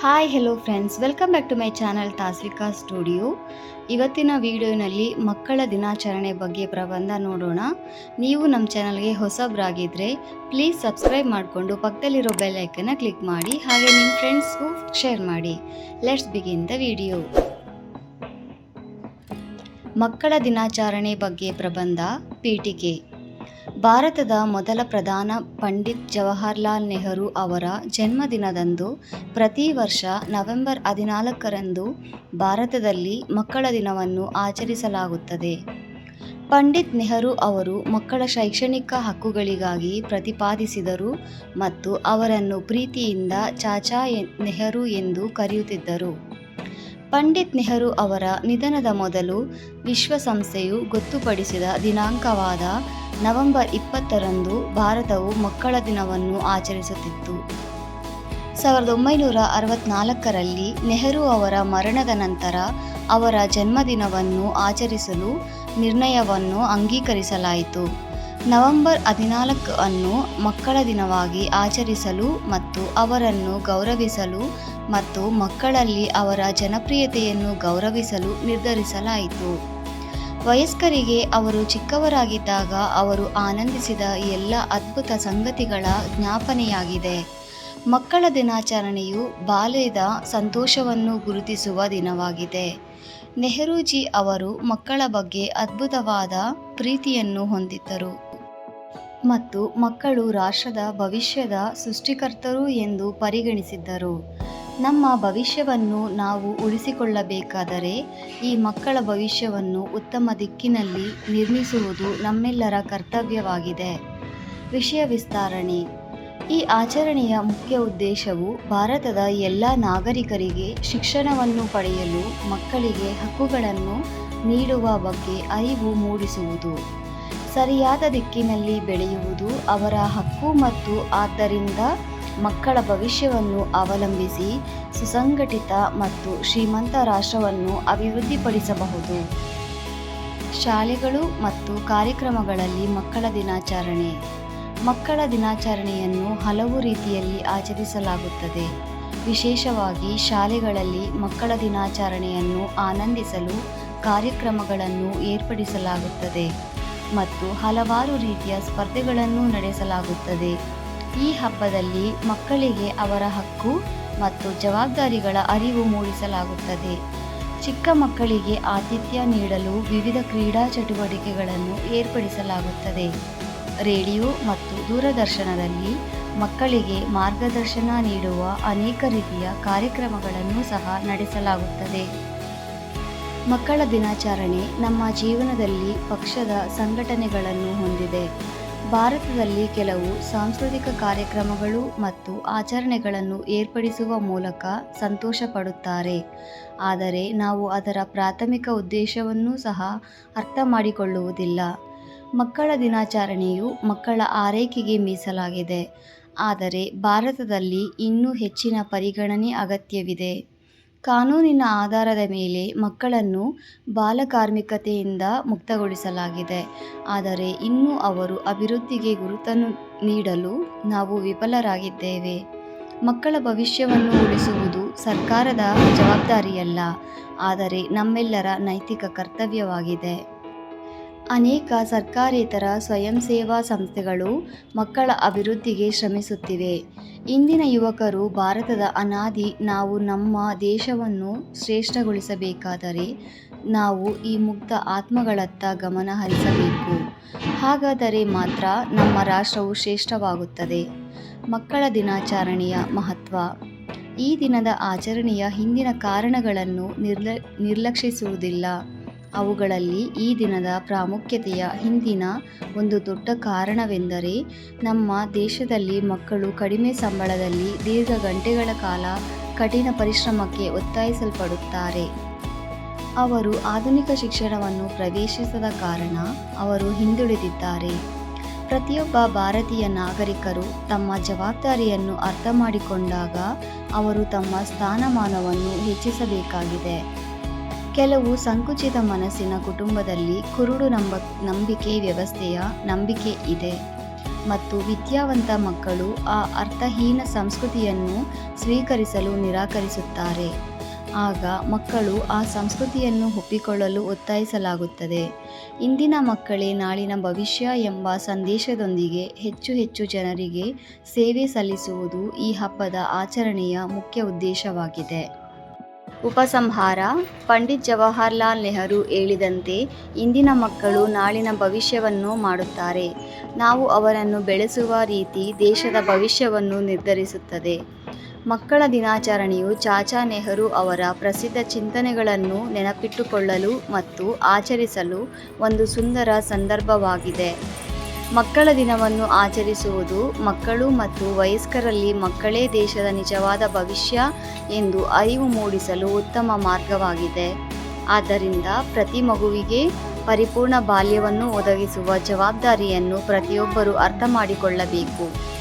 Hi hello friends welcome back to my channel Tasvika studio ಇವತ್ತಿನ ವಿಡಿಯೋನಲ್ಲಿ ಮಕ್ಕಳ ದಿನಾಚರಣೆ ಬಗ್ಗೆ ಪ್ರಬಂಧ ನೋಡೋಣ. ನೀವು ನಮ್ಮ ಚಾನಲ್ಗೆ ಹೊಸಬ್ರಾಗಿದ್ದರೆ ಪ್ಲೀಸ್ ಸಬ್ಸ್ಕ್ರೈಬ್ ಮಾಡಿಕೊಂಡು ಪಕ್ಕದಲ್ಲಿರೋ ಬೆಲ್ ಐಕನ್ನ ಕ್ಲಿಕ್ ಮಾಡಿ, ಹಾಗೆ ನಿಮ್ಮ ಫ್ರೆಂಡ್ಸ್ಗೂ ಶೇರ್ ಮಾಡಿ. ಲೆಟ್ಸ್ ಬಿಗಿನ್ ದ ವಿಡಿಯೋ ಮಕ್ಕಳ ದಿನಾಚರಣೆ ಬಗ್ಗೆ ಪ್ರಬಂಧ, ಪೀಠಿಕೆ. ಭಾರತದ ಮೊದಲ ಪ್ರಧಾನ ಪಂಡಿತ್ ಜವಾಹರಲಾಲ್ ನೆಹರು ಅವರ ಜನ್ಮದಿನದಂದು ಪ್ರತಿ ವರ್ಷ ನವೆಂಬರ್ ಹದಿನಾಲ್ಕರಂದು ಭಾರತದಲ್ಲಿ ಮಕ್ಕಳ ದಿನವನ್ನು ಆಚರಿಸಲಾಗುತ್ತದೆ. ಪಂಡಿತ್ ನೆಹರು ಅವರು ಮಕ್ಕಳ ಶೈಕ್ಷಣಿಕ ಹಕ್ಕುಗಳಿಗಾಗಿ ಪ್ರತಿಪಾದಿಸಿದರು ಮತ್ತು ಅವರನ್ನು ಪ್ರೀತಿಯಿಂದ ಚಾಚಾ ನೆಹರು ಎಂದು ಕರೆಯುತ್ತಿದ್ದರು. ಪಂಡಿತ್ ನೆಹರು ಅವರ ನಿಧನದ ಮೊದಲು ವಿಶ್ವಸಂಸ್ಥೆಯು ಗೊತ್ತುಪಡಿಸಿದ ದಿನಾಂಕವಾದ ನವೆಂಬರ್ ಇಪ್ಪತ್ತರಂದು ಭಾರತವು ಮಕ್ಕಳ ದಿನವನ್ನು ಆಚರಿಸುತ್ತಿತ್ತು. ಸಾವಿರದ ಒಂಬೈನೂರ ಅರವತ್ನಾಲ್ಕರಲ್ಲಿ ನೆಹರು ಅವರ ಮರಣದ ನಂತರ ಅವರ ಜನ್ಮದಿನವನ್ನು ಆಚರಿಸಲು ನಿರ್ಣಯವನ್ನು ಅಂಗೀಕರಿಸಲಾಯಿತು. ನವೆಂಬರ್ ಹದಿನಾಲ್ಕು ಅನ್ನು ಮಕ್ಕಳ ದಿನವಾಗಿ ಆಚರಿಸಲು ಮತ್ತು ಅವರನ್ನು ಗೌರವಿಸಲು ಮತ್ತು ಮಕ್ಕಳಲ್ಲಿ ಅವರ ಜನಪ್ರಿಯತೆಯನ್ನು ಗೌರವಿಸಲು ನಿರ್ಧರಿಸಲಾಯಿತು. ವಯಸ್ಕರಿಗೆ ಅವರು ಚಿಕ್ಕವರಾಗಿದ್ದಾಗ ಅವರು ಆನಂದಿಸಿದ ಎಲ್ಲ ಅದ್ಭುತ ಸಂಗತಿಗಳ ಜ್ಞಾಪನೆಯಾಗಿದೆ. ಮಕ್ಕಳ ದಿನಾಚರಣೆಯು ಬಾಲ್ಯದ ಸಂತೋಷವನ್ನು ಗುರುತಿಸುವ ದಿನವಾಗಿದೆ. ನೆಹರೂಜಿ ಅವರು ಮಕ್ಕಳ ಬಗ್ಗೆ ಅದ್ಭುತವಾದ ಪ್ರೀತಿಯನ್ನು ಹೊಂದಿದ್ದರು. ಮತ್ತು ಮಕ್ಕಳು ರಾಷ್ಟ್ರದ ಭವಿಷ್ಯದ ಸೃಷ್ಟಿಕರ್ತರು ಎಂದು ಪರಿಗಣಿಸಿದ್ದರು. ನಮ್ಮ ಭವಿಷ್ಯವನ್ನು ನಾವು ಉಳಿಸಿಕೊಳ್ಳಬೇಕಾದರೆ ಈ ಮಕ್ಕಳ ಭವಿಷ್ಯವನ್ನು ಉತ್ತಮ ದಿಕ್ಕಿನಲ್ಲಿ ನಿರ್ಮಿಸುವುದು ನಮ್ಮೆಲ್ಲರ ಕರ್ತವ್ಯವಾಗಿದೆ. ವಿಷಯ ವಿಸ್ತರಣೆ. ಈ ಆಚರಣೆಯ ಮುಖ್ಯ ಉದ್ದೇಶವು ಭಾರತದ ಎಲ್ಲ ನಾಗರಿಕರಿಗೆ ಶಿಕ್ಷಣವನ್ನು ಪಡೆಯಲು ಮಕ್ಕಳಿಗೆ ಹಕ್ಕುಗಳನ್ನು ನೀಡುವ ಬಗ್ಗೆ ಅರಿವು ಮೂಡಿಸುವುದು. ಸರಿಯಾದ ದಿಕ್ಕಿನಲ್ಲಿ ಬೆಳೆಯುವುದು ಅವರ ಹಕ್ಕು ಮತ್ತು ಆದ್ದರಿಂದ ಮಕ್ಕಳ ಭವಿಷ್ಯವನ್ನು ಅವಲಂಬಿಸಿ ಸುಸಂಘಟಿತ ಮತ್ತು ಶ್ರೀಮಂತ ರಾಷ್ಟ್ರವನ್ನು ಅಭಿವೃದ್ಧಿಪಡಿಸಬಹುದು. ಶಾಲೆಗಳು ಮತ್ತು ಕಾರ್ಯಕ್ರಮಗಳಲ್ಲಿ ಮಕ್ಕಳ ದಿನಾಚರಣೆ. ಮಕ್ಕಳ ದಿನಾಚರಣೆಯನ್ನು ಹಲವು ರೀತಿಯಲ್ಲಿ ಆಚರಿಸಲಾಗುತ್ತದೆ. ವಿಶೇಷವಾಗಿ ಶಾಲೆಗಳಲ್ಲಿ ಮಕ್ಕಳ ದಿನಾಚರಣೆಯನ್ನು ಆನಂದಿಸಲು ಕಾರ್ಯಕ್ರಮಗಳನ್ನು ಏರ್ಪಡಿಸಲಾಗುತ್ತದೆ. ಮತ್ತು ಹಲವಾರು ರೀತಿಯ ಸ್ಪರ್ಧೆಗಳನ್ನು ನಡೆಸಲಾಗುತ್ತದೆ. ಈ ಹಬ್ಬದಲ್ಲಿ ಮಕ್ಕಳಿಗೆ ಅವರ ಹಕ್ಕು ಮತ್ತು ಜವಾಬ್ದಾರಿಗಳ ಅರಿವು ಮೂಡಿಸಲಾಗುತ್ತದೆ. ಚಿಕ್ಕ ಮಕ್ಕಳಿಗೆ ಆತಿಥ್ಯ ನೀಡಲು ವಿವಿಧ ಕ್ರೀಡಾ ಚಟುವಟಿಕೆಗಳನ್ನು ಏರ್ಪಡಿಸಲಾಗುತ್ತದೆ. ರೇಡಿಯೋ ಮತ್ತು ದೂರದರ್ಶನದಲ್ಲಿ ಮಕ್ಕಳಿಗೆ ಮಾರ್ಗದರ್ಶನ ನೀಡುವ ಅನೇಕ ರೀತಿಯ ಕಾರ್ಯಕ್ರಮಗಳನ್ನು ಸಹ ನಡೆಸಲಾಗುತ್ತದೆ. ಮಕ್ಕಳ ದಿನಾಚರಣೆ ನಮ್ಮ ಜೀವನದಲ್ಲಿ ಪಕ್ಷದ ಸಂಘಟನೆಗಳನ್ನು ಹೊಂದಿದೆ. ಭಾರತದಲ್ಲಿ ಕೆಲವು ಸಾಂಸ್ಕೃತಿಕ ಕಾರ್ಯಕ್ರಮಗಳು ಮತ್ತು ಆಚರಣೆಗಳನ್ನು ಏರ್ಪಡಿಸುವ ಮೂಲಕ ಸಂತೋಷ ಪಡುತ್ತಾರೆ ಆದರೆ ನಾವು ಅದರ ಪ್ರಾಥಮಿಕ ಉದ್ದೇಶವನ್ನು ಸಹ ಅರ್ಥ ಮಾಡಿಕೊಳ್ಳುವುದಿಲ್ಲ. ಮಕ್ಕಳ ದಿನಾಚರಣೆಯು ಮಕ್ಕಳ ಆರೈಕೆಗೆ ಮೀಸಲಾಗಿದೆ. ಆದರೆ ಭಾರತದಲ್ಲಿ ಇನ್ನೂ ಹೆಚ್ಚಿನ ಪರಿಗಣನೆ ಅಗತ್ಯವಿದೆ. ಕಾನೂನಿನ ಆಧಾರದ ಮೇಲೆ ಮಕ್ಕಳನ್ನು ಬಾಲಕಾರ್ಮಿಕತೆಯಿಂದ ಮುಕ್ತಗೊಳಿಸಲಾಗಿದೆ. ಆದರೆ ಇನ್ನೂ ಅವರು ಅಭಿವೃದ್ಧಿಗೆ ಗುರುತನ್ನು ನೀಡಲು ನಾವು ವಿಫಲರಾಗಿದ್ದೇವೆ. ಮಕ್ಕಳ ಭವಿಷ್ಯವನ್ನು ಉಳಿಸುವುದು ಸರ್ಕಾರದ ಜವಾಬ್ದಾರಿಯಲ್ಲ, ಆದರೆ ನಮ್ಮೆಲ್ಲರ ನೈತಿಕ ಕರ್ತವ್ಯವಾಗಿದೆ. ಅನೇಕ ಸರ್ಕಾರೇತರ ಸ್ವಯಂ ಸೇವಾ ಸಂಸ್ಥೆಗಳು ಮಕ್ಕಳ ಅಭಿವೃದ್ಧಿಗೆ ಶ್ರಮಿಸುತ್ತಿವೆ. ಇಂದಿನ ಯುವಕರು ಭಾರತದ ಅನಾದಿ ನಾವು ನಮ್ಮ ದೇಶವನ್ನು ಶ್ರೇಷ್ಠಗೊಳಿಸಬೇಕಾದರೆ ನಾವು ಈ ಮುಕ್ತ ಆತ್ಮಗಳತ್ತ ಗಮನ ಹರಿಸಬೇಕು. ಹಾಗಾದರೆ ಮಾತ್ರ ನಮ್ಮ ರಾಷ್ಟ್ರವು ಶ್ರೇಷ್ಠವಾಗುತ್ತದೆ. ಮಕ್ಕಳ ದಿನಾಚರಣೆಯ ಮಹತ್ವ. ಈ ದಿನದ ಆಚರಣೆಯ ಹಿಂದಿನ ಕಾರಣಗಳನ್ನು ನಿರ್ಲ, ನಿರ್ಲಕ್ಷಿಸುವುದಿಲ್ಲ. ಅವುಗಳಲ್ಲಿ ಈ ದಿನದ ಪ್ರಾಮುಖ್ಯತೆಯ ಹಿಂದಿನ ಒಂದು ದೊಡ್ಡ ಕಾರಣವೆಂದರೆ ನಮ್ಮ ದೇಶದಲ್ಲಿ ಮಕ್ಕಳು ಕಡಿಮೆ ಸಂಬಳದಲ್ಲಿ ದೀರ್ಘ ಗಂಟೆಗಳ ಕಾಲ ಕಠಿಣ ಪರಿಶ್ರಮಕ್ಕೆ ಒತ್ತಾಯಿಸಲ್ಪಡುತ್ತಾರೆ. ಅವರು ಆಧುನಿಕ ಶಿಕ್ಷಣವನ್ನು ಪ್ರವೇಶಿಸದ ಕಾರಣ ಅವರು ಹಿಂದುಳಿದಿದ್ದಾರೆ. ಪ್ರತಿಯೊಬ್ಬ ಭಾರತೀಯ ನಾಗರಿಕರು ತಮ್ಮ ಜವಾಬ್ದಾರಿಯನ್ನು ಅರ್ಥ ಮಾಡಿಕೊಂಡಾಗ ಅವರು ತಮ್ಮ ಸ್ಥಾನಮಾನವನ್ನು ಹೆಚ್ಚಿಸಬೇಕಾಗಿದೆ. ಕೆಲವು ಸಂಕುಚಿತ ಮನಸ್ಸಿನ ಕುಟುಂಬದಲ್ಲಿ ಕುರುಡು ನಂಬ, ನಂಬಿಕೆ ವ್ಯವಸ್ಥೆಯ ನಂಬಿಕೆ ಇದೆ. ಮತ್ತು ವಿದ್ಯಾವಂತ ಮಕ್ಕಳು ಆ ಅರ್ಥಹೀನ ಸಂಸ್ಕೃತಿಯನ್ನು ಸ್ವೀಕರಿಸಲು ನಿರಾಕರಿಸುತ್ತಾರೆ. ಆಗ ಮಕ್ಕಳು ಆ ಸಂಸ್ಕೃತಿಯನ್ನು ಒಪ್ಪಿಕೊಳ್ಳಲು ಒತ್ತಾಯಿಸಲಾಗುತ್ತದೆ. ಇಂದಿನ ಮಕ್ಕಳೇ ನಾಳಿನ ಭವಿಷ್ಯ ಎಂಬ ಸಂದೇಶದೊಂದಿಗೆ ಹೆಚ್ಚು ಹೆಚ್ಚು ಜನರಿಗೆ ಸೇವೆ ಸಲ್ಲಿಸುವುದು ಈ ಹಬ್ಬದ ಆಚರಣೆಯ ಮುಖ್ಯ ಉದ್ದೇಶವಾಗಿದೆ. ಉಪಸಂಹಾರ, ಪಂಡಿತ್ ಜವಾಹರ್ಲಾಲ್ ನೆಹರು ಹೇಳಿದಂತೆ ಇಂದಿನ ಮಕ್ಕಳು ನಾಳಿನ ಭವಿಷ್ಯವನ್ನು ಮಾಡುತ್ತಾರೆ. ನಾವು ಅವರನ್ನು ಬೆಳೆಸುವ ರೀತಿ ದೇಶದ ಭವಿಷ್ಯವನ್ನು ನಿರ್ಧರಿಸುತ್ತದೆ. ಮಕ್ಕಳ ದಿನಾಚರಣೆಯು ಚಾಚಾ ನೆಹರು ಅವರ ಪ್ರಸಿದ್ಧ ಚಿಂತನೆಗಳನ್ನು ನೆನಪಿಟ್ಟುಕೊಳ್ಳಲು ಮತ್ತು ಆಚರಿಸಲು ಒಂದು ಸುಂದರ ಸಂದರ್ಭವಾಗಿದೆ. ಮಕ್ಕಳ ದಿನವನ್ನು ಆಚರಿಸುವುದು ಮಕ್ಕಳು ಮತ್ತು ವಯಸ್ಕರಲ್ಲಿ ಮಕ್ಕಳೇ ದೇಶದ ನಿಜವಾದ ಭವಿಷ್ಯ ಎಂದು ಅರಿವು ಮೂಡಿಸಲು ಉತ್ತಮ ಮಾರ್ಗವಾಗಿದೆ. ಆದ್ದರಿಂದ ಪ್ರತಿ ಮಗುವಿಗೆ ಪರಿಪೂರ್ಣ ಬಾಲ್ಯವನ್ನು ಒದಗಿಸುವ ಜವಾಬ್ದಾರಿಯನ್ನು ಪ್ರತಿಯೊಬ್ಬರೂ ಅರ್ಥ ಮಾಡಿಕೊಳ್ಳಬೇಕು